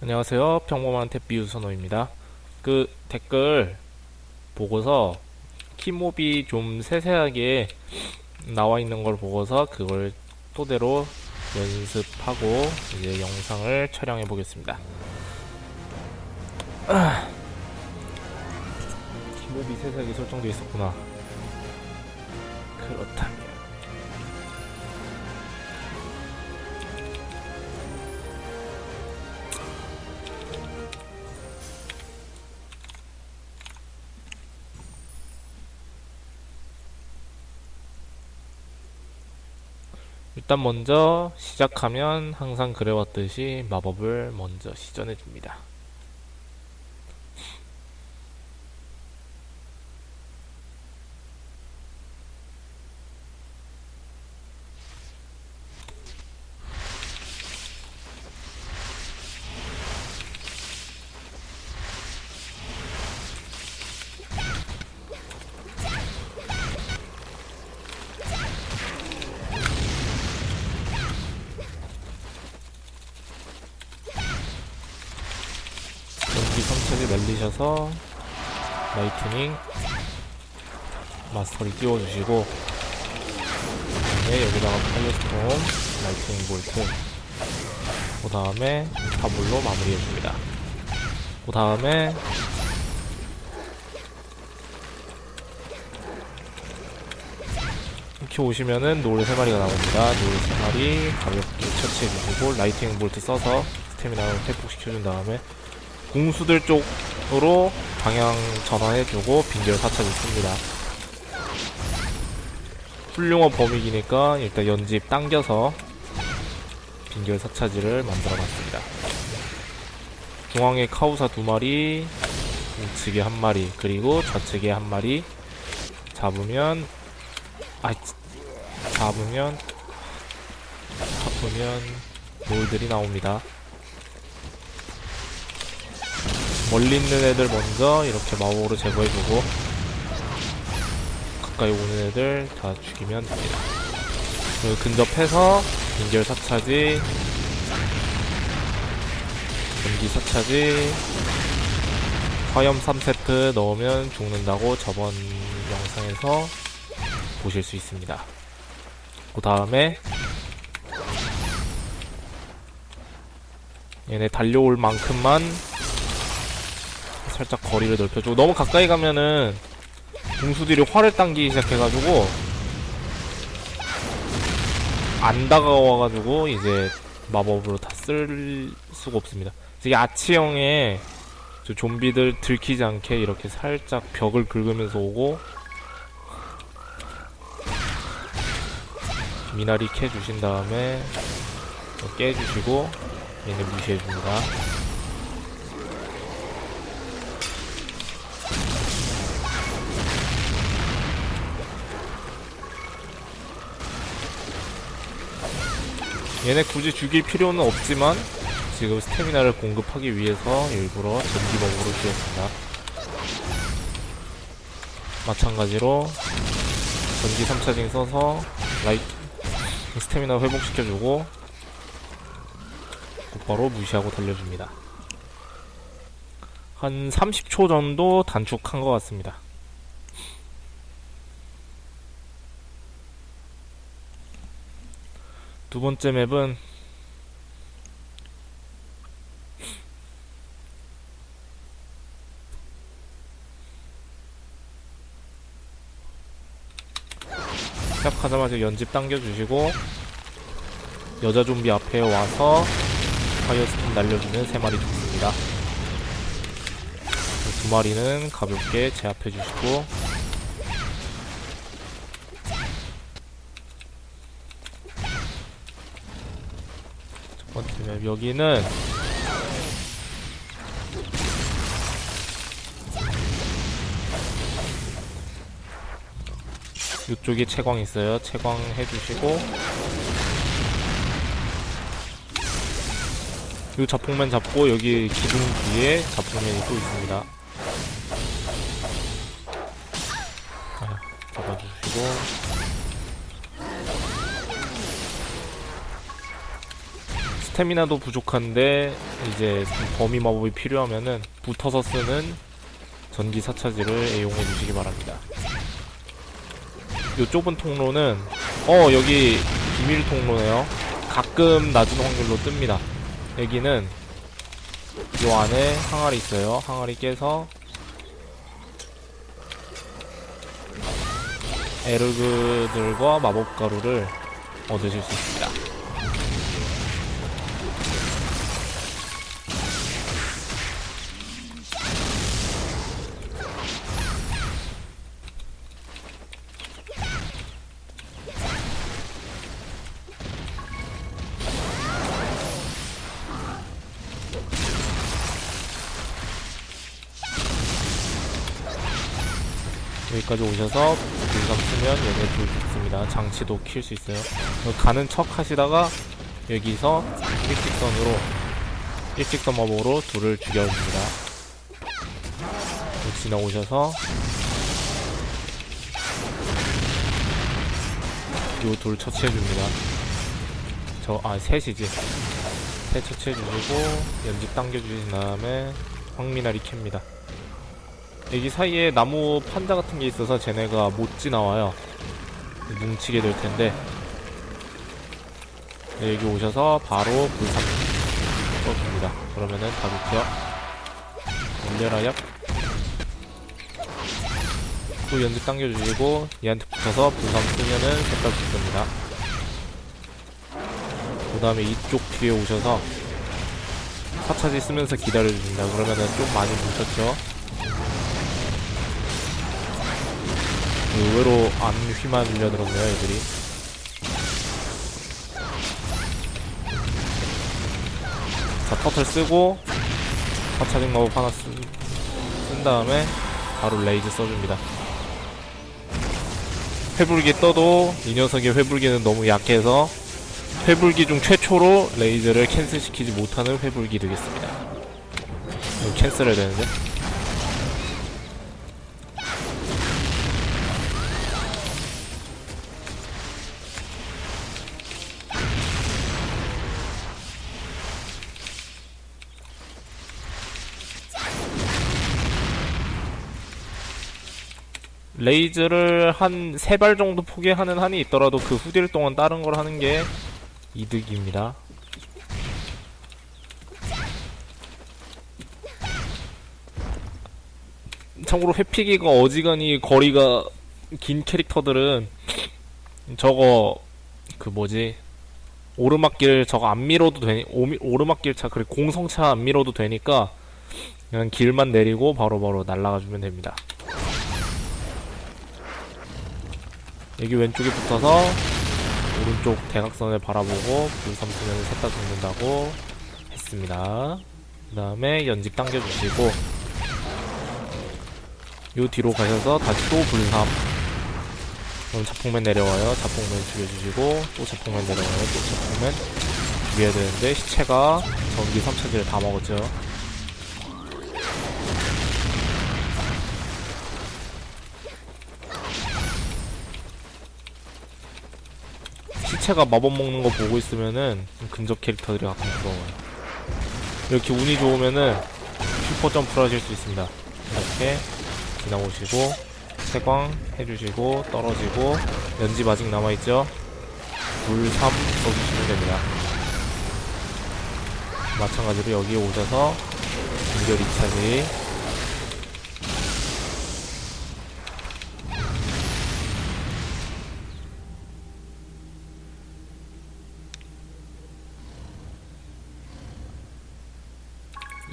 안녕하세요. 평범한 탭비 유선호입니다. 그 댓글 보고서 키몹이 좀 세세하게 나와 있는 걸 보고서 그걸 토대로 연습하고 이제 영상을 촬영해 보겠습니다. 아. 키몹이 세세하게 설정되어 있었구나. 그렇다면 일단 먼저 시작하면 항상 그래왔듯이 마법을 먼저 시전해 줍니다. 전기 선책을 날리셔서 라이트닝 마스터리 띄워주시고 그다음에 여기다가 파이어스톰 라이트닝 볼트. 그 다음에 파블로 마무리해줍니다. 그 다음에 이렇게 오시면은 노을 3마리가 나옵니다. 노을 3마리 가볍게 처치해주시고 라이트닝 볼트 써서 스태미나를 회복시켜준 다음에 궁수들 쪽 으로 방향 전환해주고 빈결 사차를 씁니다. 훌륭한 범위기니까 일단 연집 당겨서 빈결 사차지를 만들어놨습니다. 중앙에 카우사 두 마리, 우측에 한 마리, 그리고 좌측에 한 마리 잡으면 아 잡으면 잡으면 노을들이 나옵니다. 멀리 있는 애들 먼저 이렇게 마법으로 제거해주고 가까이 오는 애들 다 죽이면 됩니다. 그리고 근접해서 빈결 사차지 전기 사차지 화염 3세트 넣으면 죽는다고 저번 영상에서 보실 수 있습니다. 그 다음에 얘네 달려올 만큼만 살짝 거리를 넓혀주고 너무 가까이 가면은 궁수들이 활을 당기기 시작해가지고 안 다가와가지고 이제 마법으로 다 쓸 수가 없습니다. 이게 아치형의 저 좀비들 들키지 않게 이렇게 살짝 벽을 긁으면서 오고 미나리 캐 주신 다음에 깨주시고 얘네 무시해줍니다. 얘네 굳이 죽일 필요는 없지만 지금 스태미나를 공급하기 위해서 일부러 전기먹으로 주었습니다. 마찬가지로 전기 3차징 써서 라이트 스태미나 회복시켜주고 곧바로 무시하고 달려줍니다. 한 30초 정도 단축한 것 같습니다. 두 번째 맵은 시작하자마자 연집 당겨주시고 여자 좀비 앞에 와서 파이어스톤 날려주면 세 마리 죽습니다. 두 마리는 가볍게 제압해주시고 첫 번째 맵 여기는 이쪽에 채광 있어요. 채광 해주시고 이 자폭맨 잡고 여기 기둥 뒤에 자폭맨이 또 있습니다. 아, 잡아주시고 스태미나도 부족한데 이제 좀 범위 마법이 필요하면은 붙어서 쓰는 전기 사차지를 애용해 주시기 바랍니다. 요 좁은 통로는 어 여기 비밀 통로네요. 가끔 낮은 확률로 뜹니다. 여기는 요 안에 항아리 있어요. 항아리 깨서 에르그들과 마법 가루를 얻으실 수 있습니다. 여기까지 오셔서 불감 쓰면 얘네 불 죽습니다. 장치도 킬수 있어요. 어, 가는 척 하시다가 여기서 일직선으로 일직선 마법으로 둘을 죽여줍니다. 지나오셔서 요둘 처치해줍니다. 저, 아, 셋이지. 셋 처치해주시고, 연직 당겨주신 다음에, 황미나리 캡니다. 여기 사이에 나무 판자 같은 게 있어서 쟤네가 못 지나와요. 뭉치게 될 텐데. 네, 여기 오셔서 바로 불삼 써줍니다. 그러면은 다 죽죠. 올려라, 얍. 또 연습 당겨주시고, 얘한테 붙어서 불삼 쓰면은 색깔 죽습니다. 그 다음에 이쪽 뒤에 오셔서, 사차지 쓰면서 기다려줍니다. 그러면은 좀 많이 뭉쳤죠. 의외로 안 휘말려들었네요 애들이. 자 터틀 쓰고 사차징 마법 하나 쓴, 쓴 다음에 바로 레이즈 써줍니다. 회불기 떠도 이 녀석의 회불기는 너무 약해서 회불기 중 최초로 레이즈를 캔슬시키지 못하는 회불기 되겠습니다. 캔슬해야 되는데 레이즈를 한 세 발 정도 포기하는 한이 있더라도 그 후딜 동안 다른 걸 하는 게 이득입니다. 참고로 회피기가 어지간히 거리가 긴 캐릭터들은 저거 그 뭐지 오르막길 저거 안 밀어도 되니 오미, 오르막길 차 그래 공성차 안 밀어도 되니까 그냥 길만 내리고 바로바로 날아가 주면 됩니다. 여기 왼쪽에 붙어서 오른쪽 대각선을 바라보고 불삼수면을 셋다 죽는다고 했습니다. 그 다음에 연직 당겨주시고 요 뒤로 가셔서 다시 또 불삼 그럼 자폭맨 내려와요. 자폭맨 죽여주시고 또 자폭맨 내려와요. 또 자폭맨 죽여야 되는데 시체가 전기 3차지를 다 먹었죠. 시체가 마법 먹는 거 보고 있으면은 좀 근접 캐릭터들이 가끔 부러워요. 이렇게 운이 좋으면은 슈퍼 점프를 하실 수 있습니다. 이렇게 지나오시고 채광 해주시고 떨어지고 연집 아직 남아있죠? 물 3 써주시면 됩니다. 마찬가지로 여기 오셔서 진결 2차지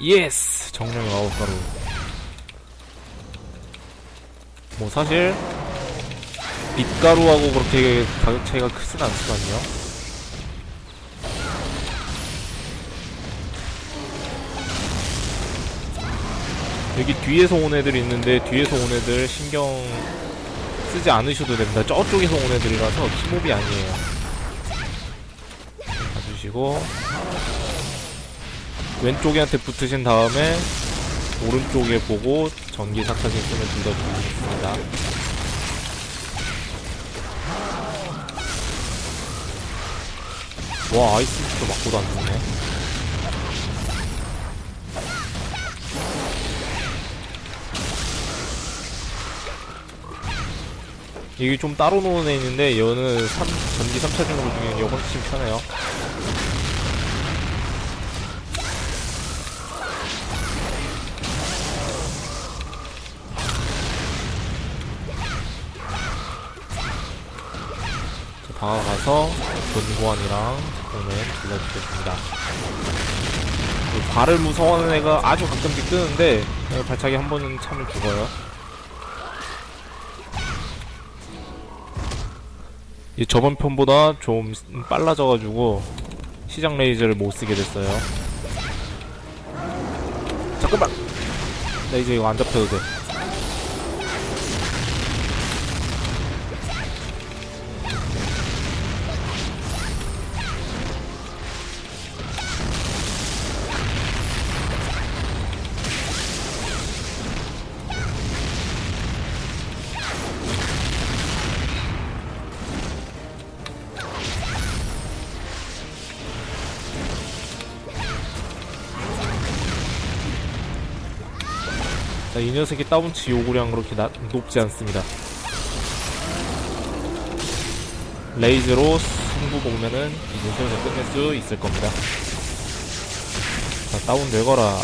예스! 정령의 마법가루. 뭐 사실 빛가루하고 그렇게 가격 차이가 크진 않지만요. 여기 뒤에서 온 애들이 있는데 뒤에서 온 애들 신경 쓰지 않으셔도 됩니다. 저쪽에서 온 애들이라서 키몹이 아니에요. 봐주시고 왼쪽에한테 붙으신 다음에 오른쪽에 보고 전기 사탄이 쓰면 둘다 죽습니다. 와 아이스부터 맞고도 안 죽네 이게 좀 따로 노는 애 있는데 얘는 3, 전기 3차전으로 중에 이거 훨씬 편해요 다가가서 본고환이랑 작품을 불러주겠습니다. 그 발을 무서워하는 애가 아주 가끔씩 뜨는데 네, 발차기 한 번은 참을 죽어요. 이 저번 편보다 좀 빨라져가지고 시장 레이저를 못 쓰게 됐어요. 잠깐만. 나 이제 이거 안 잡혀도 돼. 이 녀석의 다운치 요구량 그렇게 나, 높지 않습니다. 레이즈로 승부 보면은 이제 슬슬 끝낼 수 있을 겁니다. 자, 다운 되거라.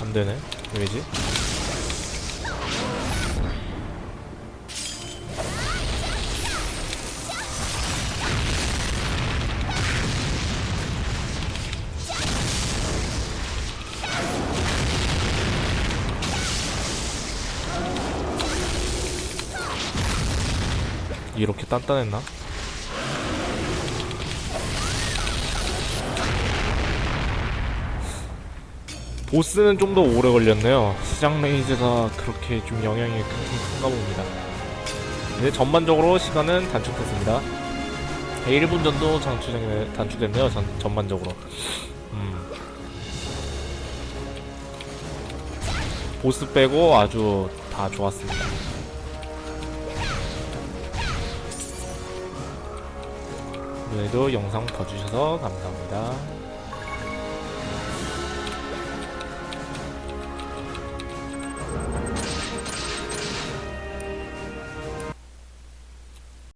안 되네. 왜지? 이렇게 단단했나? 보스는 좀 더 오래 걸렸네요. 시장 레이즈가 그렇게 좀 영향이 큰- 큰가 봅니다. 근데 전반적으로 시간은 단축됐습니다. 1분 정도 단축됐- 단축됐네요. 전, 전반적으로. 음. 보스 빼고 아주 다 좋았습니다. 오늘도 영상 봐주셔서 감사합니다.